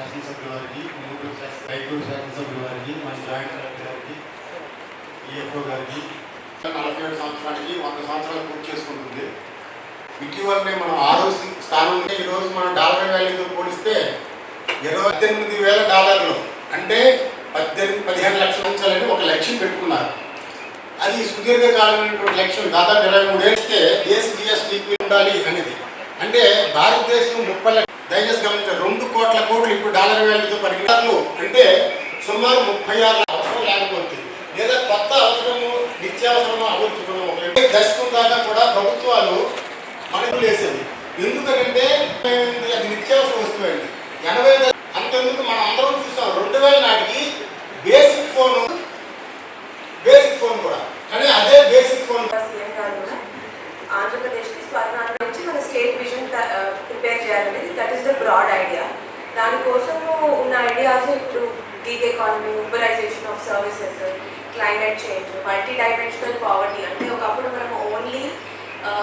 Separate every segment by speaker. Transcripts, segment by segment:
Speaker 1: శాసనసభ్యుల వారికి మూడు శాసన రైతూరు శాసనసభ్యుల వారికి మన జాయింట్ కలెక్టర్ గారికి ఈఎఫ్ఓ గారికి నలభై ఏడు సంవత్సరానికి వంద సంవత్సరాలు పూర్తి చేసుకుంటుంది. ఇటీవలనే మనం ఆరో స్థానం ఈరోజు మనం డాలర్ వాల్యూతో పోలిస్తే ఇరవై పద్దెనిమిది వేల డాలర్లు అంటే పద్దెనిమిది పదిహేను లక్షల ఉంచాలని ఒక లక్ష్యం పెట్టుకున్నారు. అది సుదీర్ఘకాలమైనటువంటి లక్ష్యం దాదాపు ఇరవై మూడేళ్ళకే దేశ జిఎస్డిపి ఉండాలి అనేది. అంటే భారతదేశం ముప్పై దయచేసి గమనించారు రెండు కోట్ల కోట్లు ఇప్పుడు డాలర్ వాల్యూతో పరిగణాలు అంటే సుమారు ముప్పై ఆరు అవసరం లేకపోతే లేదా కొత్త అవసరము నిత్యావసరము అభివృద్ధి ఒక దశకం దాకా కూడా ప్రభుత్వాలు మనకు లేసేది ఎందుకంటే అది నిత్యావసర వస్తువు అండి. ఎనభై ద- అంతెందుకు మనం అందరం చూసాం రెండు వేల నాటికి బేసిక్ ఫోన్ బేసిక్ ఫోన్ కూడా. కానీ అదే బేసిక్ ఫోన్.
Speaker 2: ఆంధ్రప్రదేశ్కి స్వర్ణాంధ్ర నుంచి మన స్టేట్ విజన్ ప్రిపేర్ చేయాలనేది that is the broad idea దానికోసము ఉన్న ఐడియాస్ ఇప్పుడు gig economy uberization of services climate change multi dimensional poverty అంటే ఒకప్పుడు మనం ఓన్లీ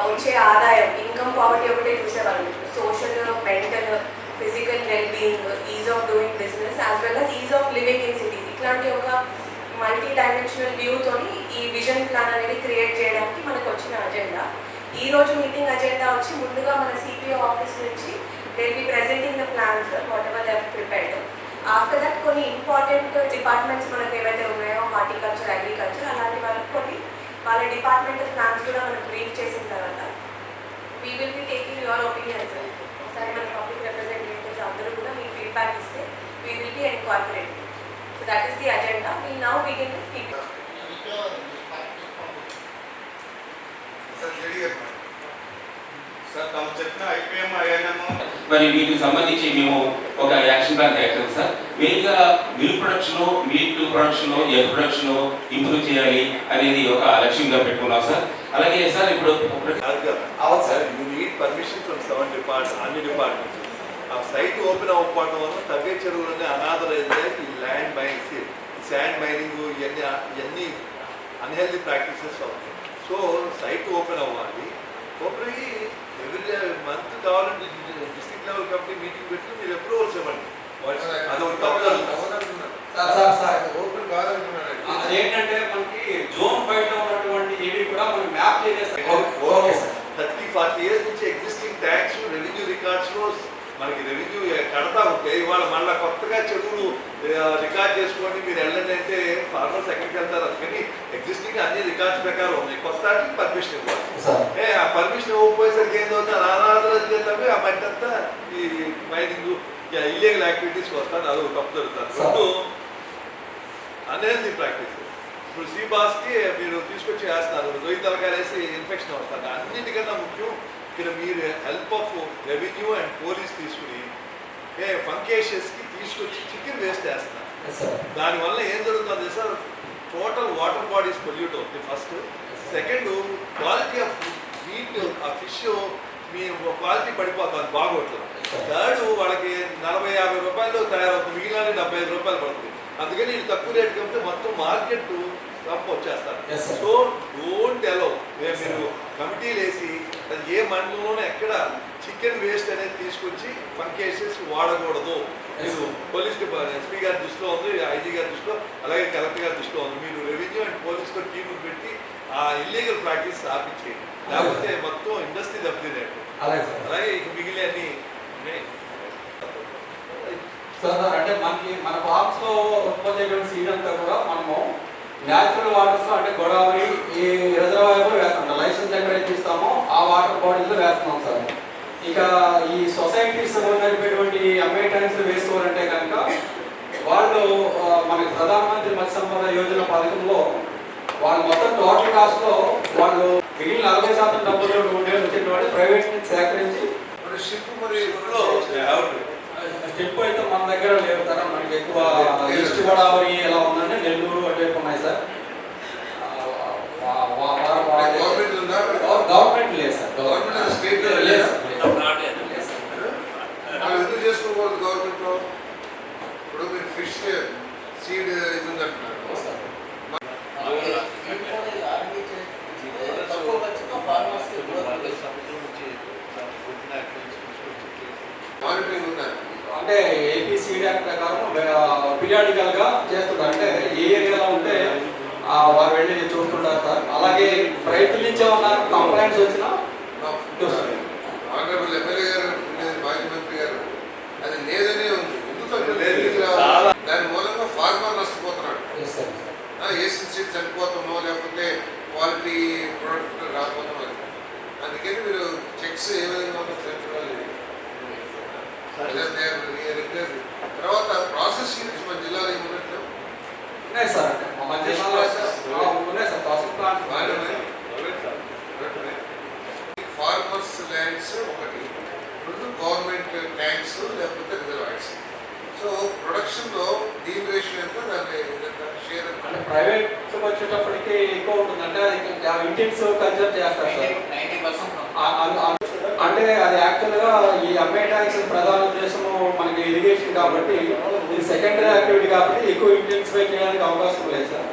Speaker 2: వచ్చే ఆదాయం ఇన్కమ్ పావర్టీ ఒకటే చూసేవాళ్ళం. Social mental physical well being ease of doing business as well as ease of living in cities ఇట్లాంటి ఒక మల్టీ డైమెన్షనల్ వ్యూతో ఈ విజన్ ప్లాన్ అనేది క్రియేట్ చేయడానికి మనకు వచ్చిన అజెండా ఈ రోజు మీటింగ్ అజెండా వచ్చి ముందుగా మన సిపిఓ ఆఫీస్ నుంచి they be presenting the plans whatever they're prepared after that కొన్ని ఇంపార్టెంట్ డిపార్ట్మెంట్స్ మనకు ఏవైతే ఉన్నాయో హార్టికల్చర్ అగ్రికల్చర్ అలాంటి వాళ్ళకి కొన్ని వాళ్ళ డిపార్ట్మెంటల్ ప్లాన్స్ కూడా మనం బ్రీఫ్ చేసిన తర్వాత we will be taking your opinions ఒకసారి మన పబ్లిక్ రిప్రజెంటేటివ్స్ అందరూ కూడా మీ ఫీడ్బ్యాక్ ఇస్తే we will be incorporate so that is the agenda we now begin with
Speaker 3: sir తమ చెప్పిన ఐపీఎం ఐఎన్ఎం
Speaker 4: మరి వీటికి సంబంధించి మేము ఒక యాక్షన్ ప్లాన్ తయారు సార్. మెయిన్గా milk production meat production egg production improve చేయాలి అనేది ఒక లక్ష్యంగా పెట్టుకున్నాం సార్. అలాగే సార్ ఇప్పుడు
Speaker 3: అవును sir you need permission from seven departments అన్ని డిపార్ట్మెంట్స్ ఆ సైట్ ఓపెన్ అవ్వకపోవడం వల్ల తగ్గే చెరువులన్నీ అనాథరైజ్ ఈ ల్యాండ్ మైనింగ్ శాండ్ మైనింగ్ ఇవన్నీ ఇవన్నీ అన్హెల్దీ ప్రాక్టీసెస్ అవుతాయి. సో సైట్ ఓపెన్ అవ్వాలి. ఓపెన్ అయ్యి ఎవ్రీ మంత్ కావాలంటే డిస్ట్రిక్ట్ లెవెల్ కమిటీ మీటింగ్ పెట్టి మీరు అప్రూవల్స్ ఇవ్వండి. అది ఒక తప్పదు.
Speaker 5: సార్ సార్ సార్ ఓపెన్ కాదంటున్నాను
Speaker 6: అదేంటంటే మనకి జోన్ బయట ఉన్నటువంటి ఏవి కూడా మనం మ్యాప్ చేయలేదు
Speaker 5: సార్.
Speaker 3: థర్టీ ఫార్టీ ఇయర్స్ నుంచి ఎగ్జిస్టింగ్ ట్యాక్స్ రెవెన్యూ రికార్డ్స్లో మనకి రెవెన్యూ కడతా ఉంటే ఇవాళ మళ్ళీ కొత్తగా చెరువులు రికార్డ్ చేసుకోండి మీరు వెళ్ళండి అంటే ఫార్మర్స్ ఎక్కడికి వెళ్తారు. అందుకని ఎగ్జిస్టింగ్ అన్ని రికార్డ్స్ ప్రకారం ఉన్నాయి. కొత్త పర్మిషన్ ఇవ్వాలి. ఏ ఆ పర్మిషన్ ఇవ్వకపోయేసరికి ఏం అవుతుంది అనాథరాలు తప్పి ఆ మట్టి అంతా ఈ మైనింగ్ ఇల్లీగల్ యాక్టివిటీస్ వస్తాను. అది తప్పు జరుగుతుంది. రెండు అనేది ప్రాక్టీస్ ఇప్పుడు సీబాస్కి మీరు తీసుకొచ్చి వేస్తున్నారు. రొయ్యి తలకాయలు వేసి ఇన్ఫెక్షన్ వస్తుంది. అన్నిటికన్నా ముఖ్యం ఇక్కడ మీరు help of revenue and police తీసుకుని ఏ ఫంకేషియస్కి తీసుకొచ్చి చికెన్ వేస్ట్ చేస్తున్నారు. దానివల్ల ఏం జరుగుతుంది sir? Total water bodies pollute అవుతుంది first second quality of meat ఆ ఫిష్ మీ క్వాలిటీ పడిపోతుంది బాగోట్లేదు. థర్డ్ వాళ్ళకి నలభై యాభై రూపాయలు తయారవుతుంది మిగిలిన డెబ్బై ఐదు రూపాయలు పడుతుంది. అందుకని ఇది తక్కువ రేట్ కాబట్టి మొత్తం మార్కెట్ తప్పు వచ్చేస్తారు. సో డోంట్ ఎలో మీరు కమిటీలు వేసి అది ఏ మండలంలోనే ఎక్కడ చికెన్ వేస్ట్ అనేది తీసుకొచ్చి పంకేసెస్ వాడకూడదు. మీరు పోలీస్ డిపార్ట్మెంట్ ఎస్పీ గారి దృష్టిలో ఉంది ఐజీ గారి దృష్టిలో అలాగే కలెక్టర్ గారి దృష్టిలో ఉంది. మీరు రెవెన్యూ అండ్ పోలీస్తో టీములు పెట్టి ఆ ఇల్లీగల్ ప్రాక్టీస్ ఆపించేయండి. లేకపోతే మొత్తం ఇండస్ట్రీ దెబ్బతినేట్టు
Speaker 5: అలాగే
Speaker 3: ఇక మిగిలిన అన్ని
Speaker 6: అంటే మనకి మన ఫార్మ్స్లో ఉత్పత్తి అయిన సీడ్ అంతా కూడా మనము న్యాచురల్ వాటర్స్ అంటే గోదావరి ఈ రిజర్వాయర్లో వేస్తాం లైసెన్స్ ఎక్కడైతే ఇస్తామో ఆ వాటర్ బాడీస్ వేస్తున్నాం సార్. ఇక ఈ సొసైటీస్ ఉన్నటువంటి అమెరికన్స్ వేసుకోవాలంటే కనుక వాళ్ళు మనకి ప్రధానమంత్రి మత్స్య సంపద యోజన పథకంలో వాళ్ళు మొత్తం టోటల్ కాస్ట్లో వాళ్ళు మిగిలిన నలభై శాతం డబ్బులు ఉండే వచ్చేటువంటి ప్రైవేట్ సేకరించి
Speaker 5: మరి షిప్ మరి
Speaker 6: స్టెప్ అయితే మన దగ్గర లేవు సార్. మనకి ఎక్కువ ఈస్ట్ గోదావరి ఎలా ఉందంటే నెల్లూరు అటువైపు ఉన్నాయి సార్. గవర్నమెంట్ లేదు సార్.
Speaker 7: గవర్నమెంట్ స్టేట్
Speaker 6: లేదు
Speaker 7: ఎందుకు చేసుకోకూడదు గవర్నమెంట్? ఇప్పుడు మీరు ఫిష్ సీడ్ ఇది ఉందంటున్నారు.
Speaker 6: అంటే ఏపీసీడీ ప్రకారం పీరియాడికల్గా చేస్తుంటారు. అంటే ఏ ఏరియాలో ఉంటే వారు వెళ్ళి చూస్తుంటారు సార్. అలాగే రైతుల నుంచి ఏమన్నా కంప్లైంట్స్ వచ్చినా
Speaker 7: ఆనరబుల్ ఎమ్మెల్యే గారు ఉండేది మాజీ మంత్రి గారు అది లేదనే ఉంది. ఎందుకంటే. దాని మూలంగా ఫార్మర్ నష్టపోతున్నాడు. ఏసీ సీట్ చనిపోతామో లేకపోతే క్వాలిటీ ప్రోడక్ట్ రాకపోతాం అని అందుకని మీరు చెక్స్ ఏ విధంగా తర్వాత ప్రాసెస్ యూనిట్స్ మన జిల్లాలో ఏమున్నట్లు
Speaker 6: ఉన్నాయి సార్ అంటే మా మధ్య జిల్లాలో ఆ, ఉన్నాయి sir process plants
Speaker 7: farmers lands ఒకటి రెండు గవర్నమెంట్ ట్యాంక్స్ లేకపోతే రిజర్వాయర్స్ సో ప్రొడక్షన్లో దీని రేషియో ఎంత? దాని షేర్ ఎంత?
Speaker 6: అంటే ప్రైవేట్ వచ్చేటప్పటికి ఎక్కువ ఉంటుంది అంటే ఇండియన్స్ కన్సల్ట్ చేస్తారు సార్. ఆ- ఆ- అంటే అది యాక్చువల్గా ఈ అమ్మే ట్యాక్స్ ప్రధాన ఉద్దేశము మనకి ఇరిగేషన్ కాబట్టి ఇది సెకండరీ యాక్టివిటీ కాబట్టి ఎక్కువ ఇండియన్స్ పై చేయడానికి అవకాశం లేదు సార్.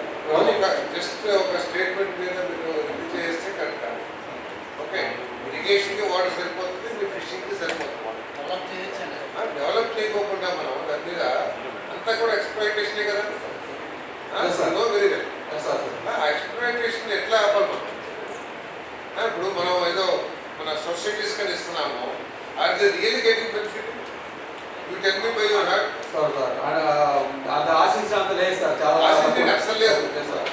Speaker 7: జస్ట్ ఒక స్టేట్మెంట్ మీద మీరు ఇది చేస్తే కరెక్ట్ ఓకే ఇరిగేషన్కి వాటర్ సరిపోతుంది మీ ఫిషింగ్కి సరిపోతుంది. డెవలప్ చేయకోకుండా మనం దాని మీద అంతా కూడా ఎక్స్ప్లైటేషనే కదా. No very well
Speaker 6: Yes, sir.
Speaker 7: ఆ ఎక్స్ప్లైటేషన్ ఎట్లా ఆపాలి మనం ఆ, ఇప్పుడు మనం ఏదో మన సొసైటీస్ కానీ ఇస్తున్నాము are the real getting benefit you tell me by your heart
Speaker 6: sir sir ఆ- అది ఆశించినంత లేదు సార్ చాలా
Speaker 7: ఆశించేది అస్సలు లేదు.
Speaker 6: Yes, sir.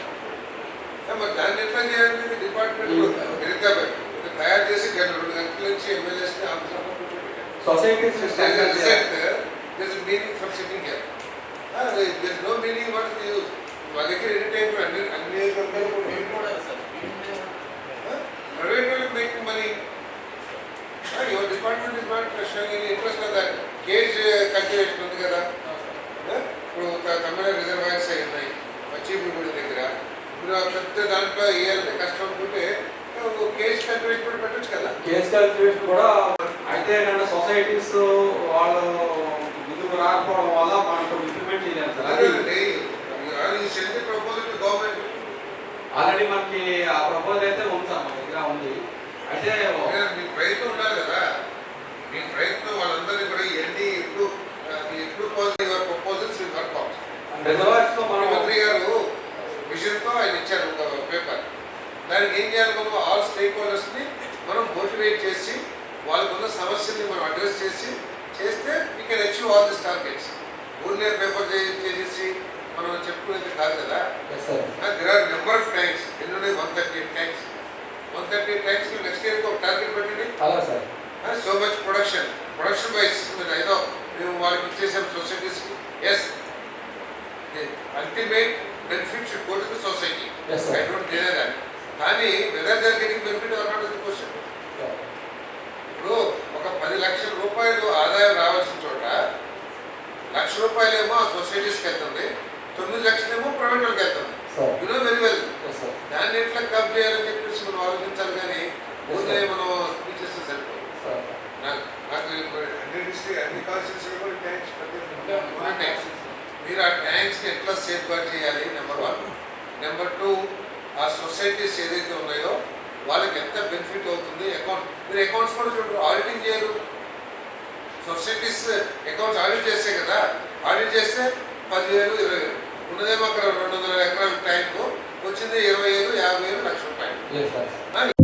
Speaker 7: మరి దాన్ని ఎట్లా చేయాలి డిపార్ట్మెంట్ మెరుగ్గా పెట్టు ఇది తయారు చేసి గంట రెండు గంటల నుంచి ఎమ్మెల్యేస్ని ఆఫీసర్లో కూర్చోబెట్టారు
Speaker 6: societies
Speaker 7: There's a result, there's a meaning for sitting here. Ah, there- there's no meaning what is use. మా దగ్గర ఎనీ టైం అన్ని అన్ని నియోజకవర్గాలు కూడా ప్రైవేట్ వాళ్ళకి making money your department is not showing any interest on that cage cultivation ఉంది కదా. ఇప్పుడు తమిళ రిజర్వాయర్స్ అయి ఉన్నాయి. మచ్చిపూడి దగ్గర. మీరు ఆ పెద్ద దాంట్లో వేయాలంటే కష్టం అనుకుంటే కేజ్ కల్టివేషన్ కూడా పెట్టచ్చు కదా.
Speaker 6: కేస్ క్యాల్కులేషన్ కూడా అయితే ఏంటంటే సొసైటీస్ వాళ్ళు ముందుకు రాకపోవడం వల్ల మనకు implement sir.
Speaker 7: To government
Speaker 6: already మనకి ఆ ప్రపోజల్ అయితే ఉంది సార్ మన దగ్గర ఉంది. అయితే
Speaker 7: ప్రయత్నం ఉండాలి కదా. మీ ప్రయత్నం వాళ్ళందరినీ కూడా ఇవన్నీ ఎప్పుడు ఎప్పుడు పాజిటివ్ ప్రపోజల్స్ వర్క్ అవుట్
Speaker 6: రిజర్వాయర్స్లో మనం
Speaker 7: మంత్రి గారు విజన్తో ఆయన ఇచ్చారు ఒక పేపర్ దానికి ఏం చేయాలి మనం? ఆల్ స్టేక్ హోల్డర్స్ని మనం మోటివేట్ చేసి వాళ్ళకున్న సమస్యల్ని మనం అడ్రస్ చేసి చేస్తే we can achieve all this targets ఊరినే పేపర్ చేసేసి మనం చెప్పుకునేది కాదు కదా. There are number of tanks ఎన్ని ఉన్నాయి? One thirty eight tanks one thirty eight tanks next ఇయర్కి ఒక టార్గెట్ పెట్టండి.
Speaker 6: అలా sir
Speaker 7: so much production production wise మీరు ఏదో మేము వాళ్ళకి ఇచ్చేసాం సొసైటీస్కి yes ultimate benefit should go to the society. I don't deny that కానీ whether they getting benefit or not question ఇప్పుడు ఒక పది లక్షల రూపాయలు ఆదాయం రావాల్సిన చోట లక్ష రూపాయలేమో ఆ సొసైటీస్కి వెళ్తుంది. తొమ్మిది లక్షలేమో ప్రైవేట్ వాళ్ళకి వెళ్తుంది వెరీ వెల్. దాన్ని ఎట్లా కప్ చేయాలని చెప్పేసి మనం ఆలోచించాలి కానీ ఊరికే మనం నాకు నాకు ఇప్పుడు అన్ని డిస్ట్రిక్ట్ అన్ని కాన్స్టిట్యూన్సీలు కూడా ట్యాంక్స్ ట్యాంక్స్ మీరు ఆ ట్యాంక్స్ని ఎట్లా సేఫ్ గార్డ్ చేయాలి? నెంబర్ వన్ నెంబర్ టూ ఆ సొసైటీస్ ఏదైతే ఉన్నాయో వాళ్ళకి ఎంత బెనిఫిట్ అవుతుంది? అకౌంట్ మీరు అకౌంట్స్ కూడా చూడండి ఆడిటింగ్ చేయరు. సొసైటీస్ అకౌంట్స్ ఆడిట్ చేస్తే కదా ఆడిట్ చేస్తే పదివేలు ఇరవై వేలు. ఉన్నదేమో అక్కడ రెండు వందల ఎకరాల ట్యాంక్ వచ్చింది ఇరవై వేలు యాభై వేలు లక్ష రూపాయలు.
Speaker 6: Yes, sir.
Speaker 7: రూపాయలు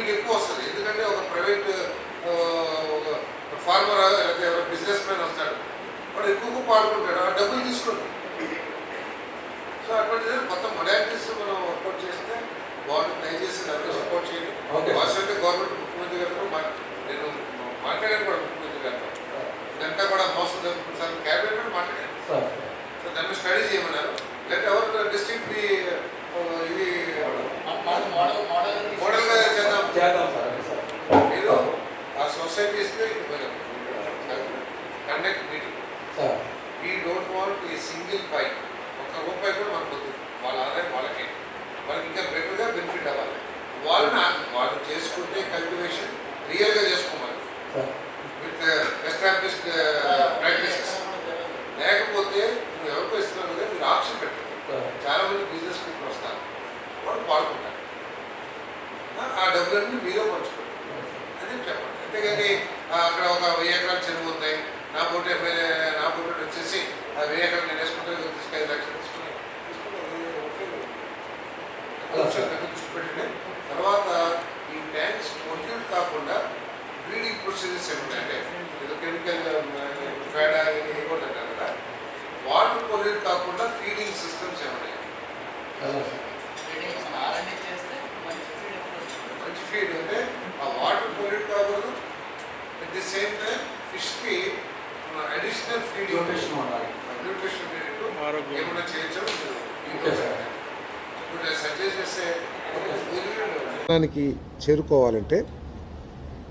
Speaker 5: మీకు ఎక్కువ వస్తుంది. ఎందుకంటే ఒక ప్రైవేట్ ఒక ఫార్మర్ లేకపోతే ఎవరో బిజినెస్ మ్యాన్ వస్తాడు. వాడు ఎక్కువ పాడుకుంటాడు. ఆ డబ్బులు తీసుకోండి. సో అటువంటిది మొత్తం మొడాలిటీస్ మనం వర్కౌట్ చేస్తే బాగుంటుంది దయచేసి అందరూ సపోర్ట్ చేయండి. అవసరమైతే గవర్నమెంట్ ముఖ్యమంత్రి గారితో మా నేను మాట్లాడాను కూడా ముఖ్యమంత్రి గారితో ఇదంతా కూడా మోసం జరుగుతుంది. సార్ క్యాబినెట్ కూడా మాట్లాడాను
Speaker 6: సార్.
Speaker 5: సో దాన్ని స్టడీ చేయమన్నారు. లేకపోతే ఎవరు డిస్ట్రిక్ట్ ఇది చేద్దాం.
Speaker 6: చేద్దాం సార్
Speaker 5: మీరు ఆ conduct meeting
Speaker 6: sir.
Speaker 5: We don't want ఈ సింగిల్ పై ఒక్క రూపాయి కూడా మనకు వద్దు. వాళ్ళ ఆదాయం వాళ్ళకే. వాళ్ళకి ఇంకా బెటర్గా బెనిఫిట్ అవ్వాలి. వాళ్ళని వాళ్ళు చేసుకుంటే కల్టివేషన్ రియల్గా చేసుకోమని
Speaker 6: సార్
Speaker 5: విత్ ఎస్టాబ్లిష్డ్ ప్రాక్టీసెస్ లేకపోతే నువ్వు ఎవరికో ఇస్తున్నావు కదా మీరు ఆప్షన్ పెట్టండి
Speaker 6: సార్
Speaker 5: చాలా మంది బిజినెస్ పీపుల్ వస్తారు వాళ్ళు పాడుకుంటారు ఆ- ఆ మీరే పంచుకోండి. అని చెప్పండి. అంతేగాని అక్కడ ఒక వెయ్యి ఎకరాలు చెరువు ఉంటాయి నా పూట నా పూట వచ్చేసి ఆ వెయ్యి ఎకరాలు నేను వేసుకుంటే తీసుకు ఐదు లక్షలు తీసుకుని తీసుకుని దృష్టి పెట్టండి. తర్వాత ఈ ట్యాంక్స్ పొల్యూట్ కాకుండా బ్రీడింగ్ ప్రొసీజర్స్ ఏమున్నాయి ఏదో కెమికల్ పేడ ఇది అంటారు కదా. వాటర్ పొల్యూట్ కాకుండా ఫీడింగ్ సిస్టమ్స్ ఏమున్నాయి
Speaker 6: అలా సార్
Speaker 5: మంచి ఫీడ్ అంటే ఆ వాటర్ పొల్యూట్ కాకూడదు అట్ ది సేమ్ టైం ఫిష్కి అడిషనల్ ఫీడింగ్
Speaker 6: న్యూట్రిషన్ ఉండాలి
Speaker 5: న్యూట్రిషన్ ఏమైనా చేయొచ్చు
Speaker 6: ఓకే సార్
Speaker 5: ఇప్పుడు సజెస్ట్ చేస్తే
Speaker 7: స్థానానికి చేరుకోవాలంటే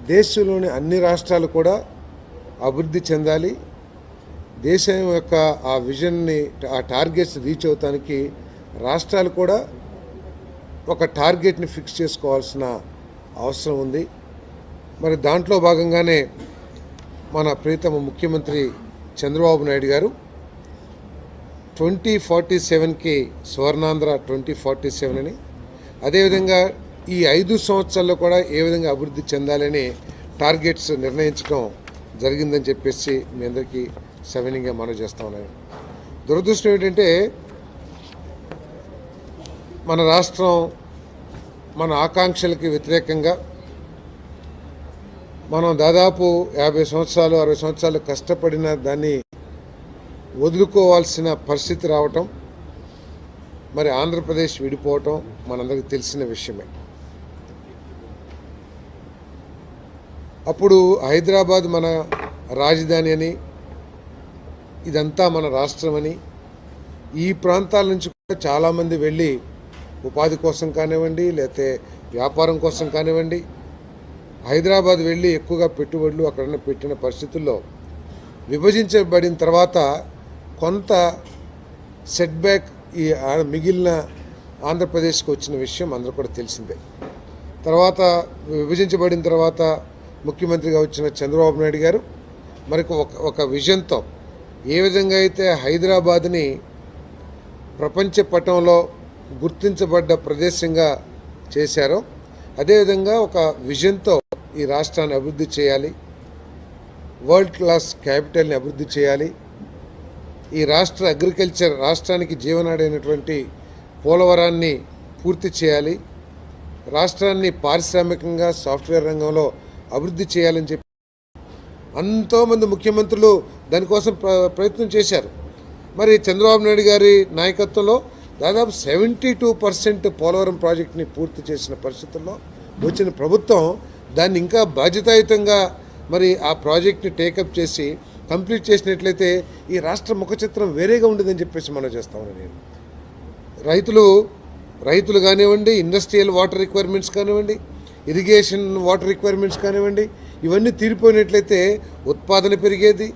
Speaker 7: దేశంలోని అన్ని రాష్ట్రాలు కూడా అభివృద్ధి చెందాలి. దేశం యొక్క ఆ విజన్ని ఆ టార్గెట్స్ రీచ్ అవుతానికి రాష్ట్రాలు కూడా ఒక టార్గెట్ని ఫిక్స్ చేసుకోవాల్సిన అవసరం ఉంది. మరి దాంట్లో భాగంగానే మన ప్రీతమ ముఖ్యమంత్రి చంద్రబాబు నాయుడు గారు ట్వంటీ ఫార్టీ సెవెన్కి స్వర్ణాంధ్ర ట్వంటీ ఫార్టీ సెవెన్ అని అదేవిధంగా ఈ ఐదు సంవత్సరాల్లో కూడా ఏ విధంగా అభివృద్ధి చెందాలని టార్గెట్స్ నిర్ణయించడం జరిగిందని చెప్పేసి మీ అందరికీ సవినీయంగా మనవి చేస్తా ఉన్నాను. దురదృష్టం ఏంటంటే మన రాష్ట్రం మన ఆకాంక్షలకి వ్యతిరేకంగా మనం దాదాపు యాభై సంవత్సరాలు అరవై సంవత్సరాలు కష్టపడిన దాన్ని వదులుకోవాల్సిన పరిస్థితి రావటం మరి ఆంధ్రప్రదేశ్ విడిపోవటం మనందరికీ తెలిసిన విషయమే. అప్పుడు హైదరాబాద్ మన రాజధాని అని ఇదంతా మన రాష్ట్రం అని. ఈ ప్రాంతాల నుంచి కూడా చాలామంది వెళ్ళి ఉపాధి కోసం కానివ్వండి లేతే వ్యాపారం కోసం కానివ్వండి హైదరాబాద్ వెళ్ళి ఎక్కువగా పెట్టుబడులు అక్కడ పెట్టిన పరిస్థితుల్లో విభజించబడిన తర్వాత కొంత సెట్ బ్యాక్ ఈ ఆ- మిగిలిన ఆంధ్రప్రదేశ్కి వచ్చిన విషయం అందరూ కూడా తెలిసిందే. తర్వాత విభజించబడిన తర్వాత ముఖ్యమంత్రిగా వచ్చిన చంద్రబాబు నాయుడు గారు. మనకు ఒక ఒక విజన్తో ఏ విధంగా అయితే హైదరాబాద్ని ప్రపంచ పటంలో గుర్తించబడ్డ ప్రదేశంగా చేశారో అదేవిధంగా ఒక విజన్తో ఈ రాష్ట్రాన్ని అభివృద్ధి చేయాలి వరల్డ్ క్లాస్ క్యాపిటల్ని అభివృద్ధి చేయాలి ఈ రాష్ట్ర అగ్రికల్చర్ రాష్ట్రానికి జీవనాడైనటువంటి పోలవరాన్ని పూర్తి చేయాలి రాష్ట్రాన్ని పారిశ్రామికంగా సాఫ్ట్వేర్ రంగంలో అభివృద్ధి చేయాలని చెప్పి ఎంతోమంది ముఖ్యమంత్రులు దానికోసం ప్ర- ప్రయత్నం చేశారు. మరి చంద్రబాబు నాయుడు గారి నాయకత్వంలో దాదాపు సెవెంటీ టూ పర్సెంట్ పోలవరం ప్రాజెక్ట్ని పూర్తి చేసిన పరిస్థితుల్లో వచ్చిన ప్రభుత్వం దాన్ని ఇంకా బాధ్యతాయుతంగా మరి ఆ ప్రాజెక్ట్ని టేకప్ చేసి కంప్లీట్ చేసినట్లయితే ఈ రాష్ట్ర ముఖ చిత్రం వేరేగా ఉండదని చెప్పేసి మనం చేస్తామని నేను. రైతులు రైతులు కానివ్వండి ఇండస్ట్రియల్ వాటర్ రిక్వైర్మెంట్స్ కానివ్వండి ఇరిగేషన్ వాటర్ రిక్వైర్మెంట్స్ కానివ్వండి ఇవన్నీ తీరిపోయినట్లయితే ఉత్పాదన పెరిగేది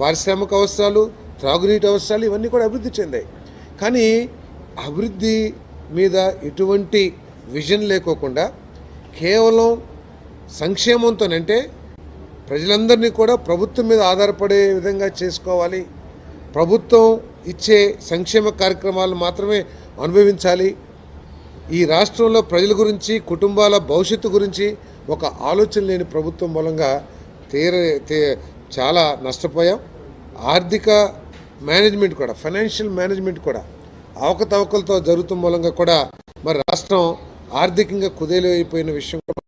Speaker 7: పారిశ్రామిక అవసరాలు త్రాగునీటి అవసరాలు ఇవన్నీ కూడా అభివృద్ధి చెందాయి. కానీ అభివృద్ధి మీద ఎటువంటి విజన్ లేకోకుండా కేవలం సంక్షేమంతోనంటే ప్రజలందరినీ కూడా ప్రభుత్వం మీద ఆధారపడే విధంగా చేసుకోవాలి. ప్రభుత్వం ఇచ్చే సంక్షేమ కార్యక్రమాలు మాత్రమే అనుభవించాలి. ఈ రాష్ట్రంలో ప్రజల గురించి కుటుంబాల భవిష్యత్తు గురించి ఒక ఆలోచన లేని ప్రభుత్వం మూలంగా తీర చాలా నష్టపోయాం. ఆర్థిక మేనేజ్మెంట్ కూడా ఫైనాన్షియల్ మేనేజ్మెంట్ కూడా అవకతవకలతో జరుగుతున్న మూలంగా కూడా మరి రాష్ట్రం ఆర్థికంగా కుదేలైపోయిన విషయం కూడా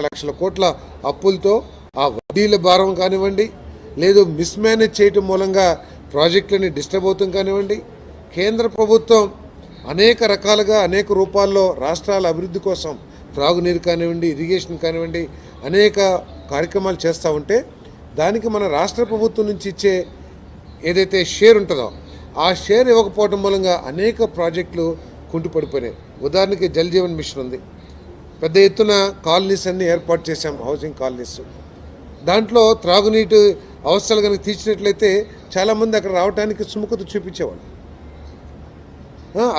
Speaker 7: లక్షల కోట్ల అప్పులతో ఆ వడ్డీల భారం కానివ్వండి లేదు మిస్మేనేజ్ చేయటం మూలంగా ప్రాజెక్టులని డిస్టర్బ్ అవుతాం కానివ్వండి కేంద్ర ప్రభుత్వం అనేక రకాలుగా అనేక రూపాల్లో రాష్ట్రాల అభివృద్ధి కోసం త్రాగునీరు కానివ్వండి ఇరిగేషన్ కానివ్వండి అనేక కార్యక్రమాలు చేస్తూ ఉంటే దానికి మన రాష్ట్ర ప్రభుత్వం నుంచి ఇచ్చే ఏదైతే షేర్ ఉంటుందో ఆ షేర్ ఇవ్వకపోవడం మూలంగా అనేక ప్రాజెక్టులు కుంటుపడిపోయినాయి. ఉదాహరణకి జల్ జీవన్ మిషన్ ఉంది. పెద్ద ఎత్తున కాలనీస్ అన్నీ ఏర్పాటు చేశాం హౌసింగ్ కాలనీస్. దాంట్లో త్రాగునీటి అవసరాలు కనుక తీర్చినట్లయితే చాలామంది అక్కడ రావడానికి సుముఖత చూపించేవాళ్ళు.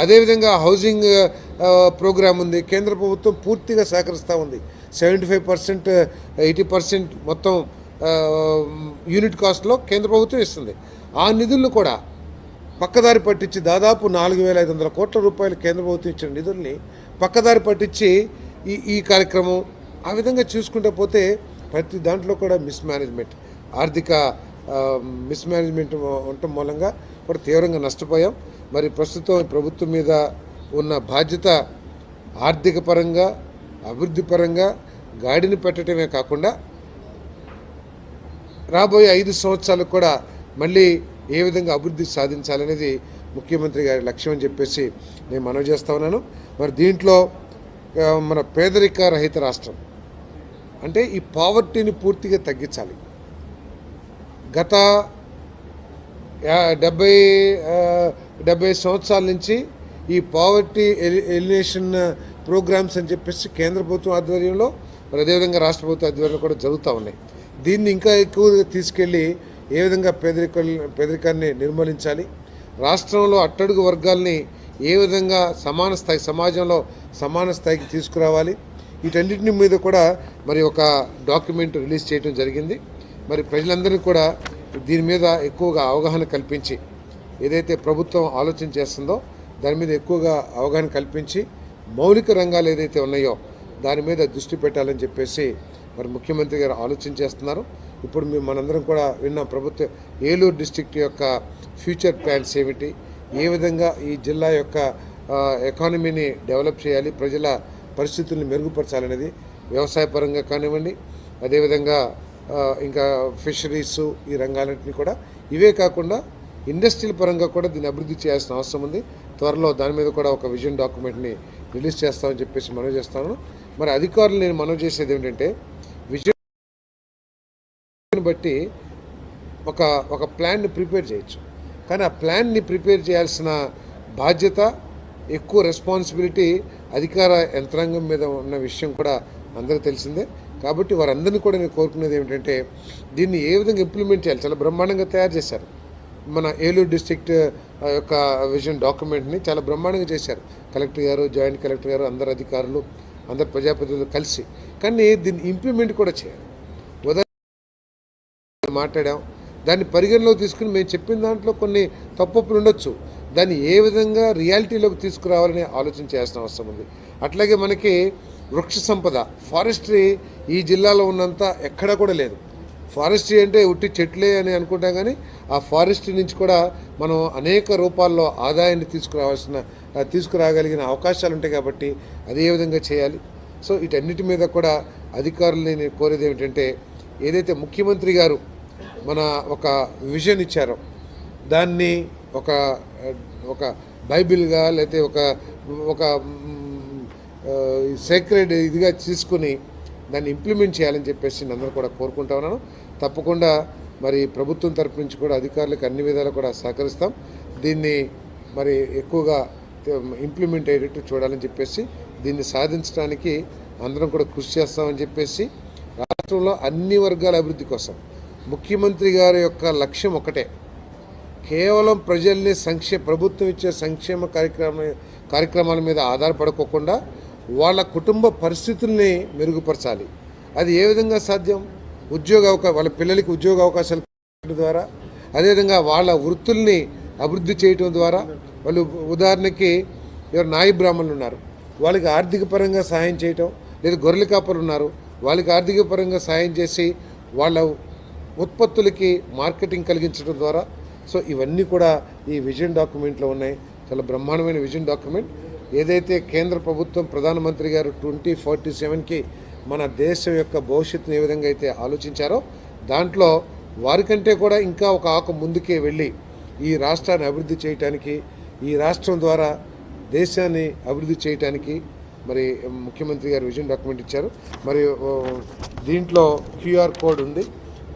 Speaker 7: అదేవిధంగా హౌసింగ్ ప్రోగ్రామ్ ఉంది. కేంద్ర ప్రభుత్వం పూర్తిగా సహకరిస్తూ ఉంది. Seventy five percent eighty percent మొత్తం యూనిట్ కాస్ట్లో కేంద్ర ప్రభుత్వం ఇస్తుంది. ఆ నిధులను కూడా పక్కదారి పట్టించి దాదాపు నాలుగు వేల ఐదు వందల కోట్ల రూపాయలు కేంద్ర ప్రభుత్వం ఇచ్చిన నిధుల్ని పక్కదారి పట్టించి ఈ ఈ కార్యక్రమం ఆ విధంగా చూసుకుంటే పోతే ప్రతి దాంట్లో కూడా మిస్ మేనేజ్మెంట్ ఆర్థిక మిస్ మేనేజ్మెంట్ ఉండటం మూలంగా కూడా తీవ్రంగా నష్టపోయాం. మరి ప్రస్తుతం ప్రభుత్వం మీద ఉన్న బాధ్యత ఆర్థిక పరంగా అభివృద్ధి పరంగా గాడిని పెట్టడమే కాకుండా రాబోయే ఐదు సంవత్సరాలకు కూడా మళ్ళీ ఏ విధంగా అభివృద్ధి సాధించాలనేది ముఖ్యమంత్రి గారి లక్ష్యం అని చెప్పేసి నేను మనవి చేస్తా ఉన్నాను. మరి దీంట్లో మన పేదరిక రహిత రాష్ట్రం. అంటే ఈ పావర్టీని పూర్తిగా తగ్గించాలి. గత డెబ్బై డెబ్బై సంవత్సరాల నుంచి ఈ పావర్టీ ఎలి- ఎలిమినేషన్ ప్రోగ్రామ్స్ అని చెప్పేసి కేంద్ర ప్రభుత్వం ఆధ్వర్యంలో మరి అదేవిధంగా రాష్ట్ర ప్రభుత్వ ఆధ్వర్యంలో కూడా జరుగుతూ ఉన్నాయి. దీన్ని ఇంకా ఎక్కువగా తీసుకెళ్ళి ఏ విధంగా పేదరిక పేదరికాన్ని నిర్మూలించాలి? రాష్ట్రంలో అట్టడుగు వర్గాల్ని ఏ విధంగా సమాన స్థాయి సమాజంలో సమాన స్థాయికి తీసుకురావాలి? వీటన్నిటిని మీద కూడా మరి ఒక డాక్యుమెంట్ రిలీజ్ చేయడం జరిగింది. మరి ప్రజలందరినీ కూడా దీని మీద ఎక్కువగా అవగాహన కల్పించి ఏదైతే ప్రభుత్వం ఆలోచన చేస్తుందో దాని మీద ఎక్కువగా అవగాహన కల్పించి మౌలిక రంగాలు ఏదైతే ఉన్నాయో దాని మీద దృష్టి పెట్టాలని చెప్పేసి మరి ముఖ్యమంత్రి గారు ఆలోచన చేస్తున్నారు. ఇప్పుడు మేము మనందరం కూడా విన్న ప్రభుత్వ ఏలూరు డిస్ట్రిక్ట్ యొక్క ఫ్యూచర్ ప్లాన్స్ ఏమిటి? ఏ విధంగా ఈ జిల్లా యొక్క ఎకానమీని డెవలప్ చేయాలి? ప్రజల పరిస్థితుల్ని మెరుగుపరచాలనేది వ్యవసాయ పరంగా కానివ్వండి అదేవిధంగా ఇంకా ఫిషరీస్ ఈ రంగాలన్నింటినీ కూడా. ఇవే కాకుండా ఇండస్ట్రియల్ పరంగా కూడా దీన్ని అభివృద్ధి చేయాల్సిన అవసరం ఉంది. త్వరలో దాని మీద కూడా ఒక విజన్ డాక్యుమెంట్ని రిలీజ్ చేస్తామని చెప్పేసి మనవి చేస్తాను. మరి అధికారులు నేను మనవి చేసేది ఏంటంటే విజన్ బట్టి ఒక ఒక ప్లాన్ని ప్రిపేర్ చేయొచ్చు. కానీ ఆ ప్లాన్ని ప్రిపేర్ చేయాల్సిన బాధ్యత ఎక్కువ రెస్పాన్సిబిలిటీ అధికార యంత్రాంగం మీద ఉన్న విషయం కూడా అందరూ తెలిసిందే. కాబట్టి వారందరినీ కూడా నేను కోరుకునేది ఏమిటంటే దీన్ని ఏ విధంగా ఇంప్లిమెంట్ చేయాలి? చాలా బ్రహ్మాండంగా తయారు చేశారు. మన ఏలూరు డిస్ట్రిక్ట్ యొక్క విజన్ డాక్యుమెంట్ని చాలా బ్రహ్మాండంగా చేశారు. కలెక్టర్ గారు జాయింట్ కలెక్టర్ గారు అందరు అధికారులు అందరు ప్రజాప్రతినిధులు కలిసి. కానీ దీన్ని ఇంప్లిమెంట్ కూడా చేయాలి. ఉదాహరణ మాట్లాడాం. దాన్ని పరిగణలోకి తీసుకుని మేము చెప్పిన దాంట్లో కొన్ని తప్పప్పులు ఉండొచ్చు. దాన్ని ఏ విధంగా రియాలిటీలోకి తీసుకురావాలని ఆలోచన చేయాల్సిన అవసరం ఉంది. అట్లాగే మనకి వృక్ష సంపద ఫారెస్ట్రీ ఈ జిల్లాలో ఉన్నంత ఎక్కడా కూడా లేదు. ఫారెస్ట్రీ అంటే ఉట్టి చెట్లే అని అనుకుంటాం కానీ ఆ ఫారెస్ట్రీ నుంచి కూడా మనం అనేక రూపాల్లో ఆదాయాన్ని తీసుకురావాల్సిన తీసుకురాగలిగిన అవకాశాలు ఉంటాయి కాబట్టి అదే విధంగా చేయాలి. సో వీటన్నిటి మీద కూడా అధికారులని నేను కోరేది ఏమిటంటే ఏదైతే ముఖ్యమంత్రి గారు మన ఒక విజన్ ఇచ్చారో దాన్ని ఒక ఒక బైబిల్గా లేకపోతే ఒక ఒక సేక్రెడ్ ఇదిగా తీసుకుని దాన్ని ఇంప్లిమెంట్ చేయాలని చెప్పేసి నేను అందరూ కూడా కోరుకుంటా ఉన్నాను. తప్పకుండా మరి ప్రభుత్వం తరపు నుంచి కూడా అధికారులకు అన్ని విధాలు కూడా సహకరిస్తాం. దీన్ని మరి ఎక్కువగా ఇంప్లిమెంట్ అయ్యేటట్టు చూడాలని చెప్పేసి దీన్ని సాధించడానికి అందరం కూడా కృషి చేస్తామని చెప్పేసి రాష్ట్రంలో అన్ని వర్గాల అభివృద్ధి కోసం ముఖ్యమంత్రి గారి యొక్క లక్ష్యం ఒకటే. కేవలం ప్రజల్ని సంక్షే ప్రభుత్వం ఇచ్చే సంక్షేమ కార్యక్రమ కార్యక్రమాల మీద ఆధారపడకోకుండా వాళ్ళ కుటుంబ పరిస్థితుల్ని మెరుగుపరచాలి. అది ఏ విధంగా సాధ్యం? ఉద్యోగ అవకా వాళ్ళ పిల్లలకి ఉద్యోగ అవకాశాలు ద్వారా అదేవిధంగా వాళ్ళ వృత్తుల్ని అభివృద్ధి చేయటం ద్వారా వాళ్ళు ఉదాహరణకి ఎవరు నాయి బ్రాహ్మణులు ఉన్నారు వాళ్ళకి ఆర్థిక పరంగా సహాయం చేయటం లేదా గొర్రెల కాపలు ఉన్నారు వాళ్ళకి ఆర్థిక పరంగా సహాయం చేసి వాళ్ళ ఉత్పత్తులకి మార్కెటింగ్ కలిగించడం ద్వారా. సో ఇవన్నీ కూడా ఈ విజన్ డాక్యుమెంట్లో ఉన్నాయి. చాలా బ్రహ్మాండమైన విజన్ డాక్యుమెంట్. ఏదైతే కేంద్ర ప్రభుత్వం ప్రధానమంత్రి గారు ట్వంటీ ఫార్టీ సెవెన్కి మన దేశం యొక్క భవిష్యత్తును ఏ విధంగా అయితే ఆలోచించారో దాంట్లో వారికంటే కూడా ఇంకా ఒక ఆకు ముందుకే వెళ్ళి ఈ రాష్ట్రాన్ని అభివృద్ధి చేయటానికి ఈ రాష్ట్రం ద్వారా దేశాన్ని అభివృద్ధి చేయటానికి మరి ముఖ్యమంత్రి గారు విజన్ డాక్యుమెంట్ ఇచ్చారు. మరి దీంట్లో క్యూఆర్ కోడ్ ఉంది.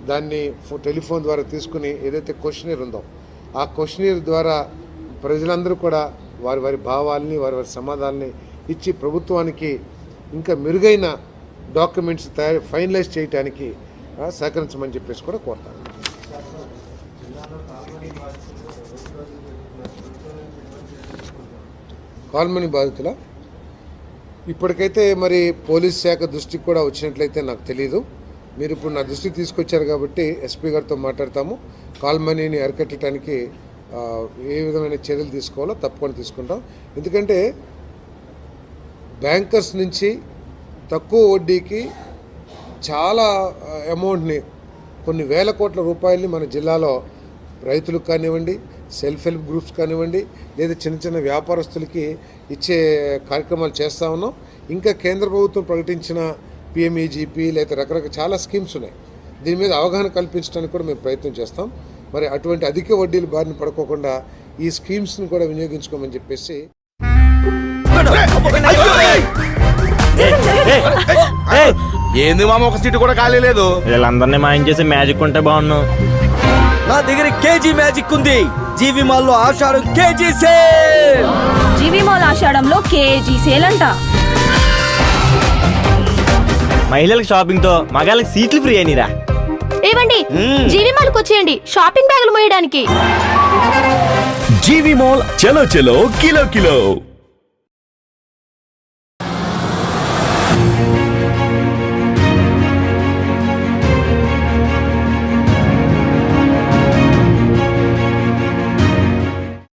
Speaker 7: దాన్ని టెలిఫోన్ ద్వారా తీసుకుని ఏదైతే క్వశ్చనీర్ ఉందో ఆ క్వశ్చనీర్ ద్వారా ప్రజలందరూ కూడా వారి వారి భావాల్ని వారి వారి సమాధానాన్ని ఇచ్చి ప్రభుత్వానికి ఇంకా మెరుగైన డాక్యుమెంట్స్ తయారు ఫైనలైజ్ చేయడానికి సహకరించమని చెప్పేసి కూడా కోరుతాను. కాల్మనీ బాధితుల? ఇప్పటికైతే మరి పోలీస్ శాఖ దృష్టికి కూడా వచ్చినట్లయితే నాకు తెలియదు మీరు ఇప్పుడు నా దృష్టికి తీసుకొచ్చారు కాబట్టి ఎస్పీ గారితో మాట్లాడతాము. కాల్మనీని అరికట్టడానికి ఏ విధమైన చర్యలు తీసుకోవాలో తప్పకుండా తీసుకుంటాం. ఎందుకంటే బ్యాంకర్స్ నుంచి తక్కువ వడ్డీకి చాలా అమౌంట్ని కొన్ని వేల కోట్ల రూపాయలని మన జిల్లాలో రైతులకు కానివ్వండి సెల్ఫ్ హెల్ప్ గ్రూప్స్ కానివ్వండి లేదా చిన్న చిన్న వ్యాపారస్తులకి ఇచ్చే కార్యక్రమాలు చేస్తూ ఉన్నాం. ఇంకా కేంద్ర ప్రభుత్వం ప్రకటించిన పిఎంఈజీపీ లేదా రకరకాల చాలా స్కీమ్స్ ఉన్నాయి. దీని మీద అవగాహన కల్పించడానికి కూడా మేము ప్రయత్నం చేస్తాం. మరి అటువంటి అధిక వడ్డీలు బారిన పడుకోకుండా ఈ స్కీమ్స్ని కూడా వినియోగించుకోమని చెప్పేసి
Speaker 8: ఏంది మామ ఒక సీటు కూడా ఖాళీ లేదు?
Speaker 9: వీళ్ళందరినీ మాయం చేసి మ్యాజిక్ ఉంటే బాగున్నావు
Speaker 10: నా దగ్గర కేజీ మ్యాజిక్ ఉంది. జీవి మాల్లో Ashada KG sale.
Speaker 11: GV mall ఆషాఢంలో కేజీ సేల్ అంట.
Speaker 9: మహిళలకు షాపింగ్తో మగాళ్ళకి సీట్లు ఫ్రీ అయినరా.
Speaker 11: ఏవండి? జీవి మాల్కి వచ్చేయండి. షాపింగ్ బ్యాగులు మోయడానికి.
Speaker 8: జీవి మాల్ చలో చలో కిలో కిలో.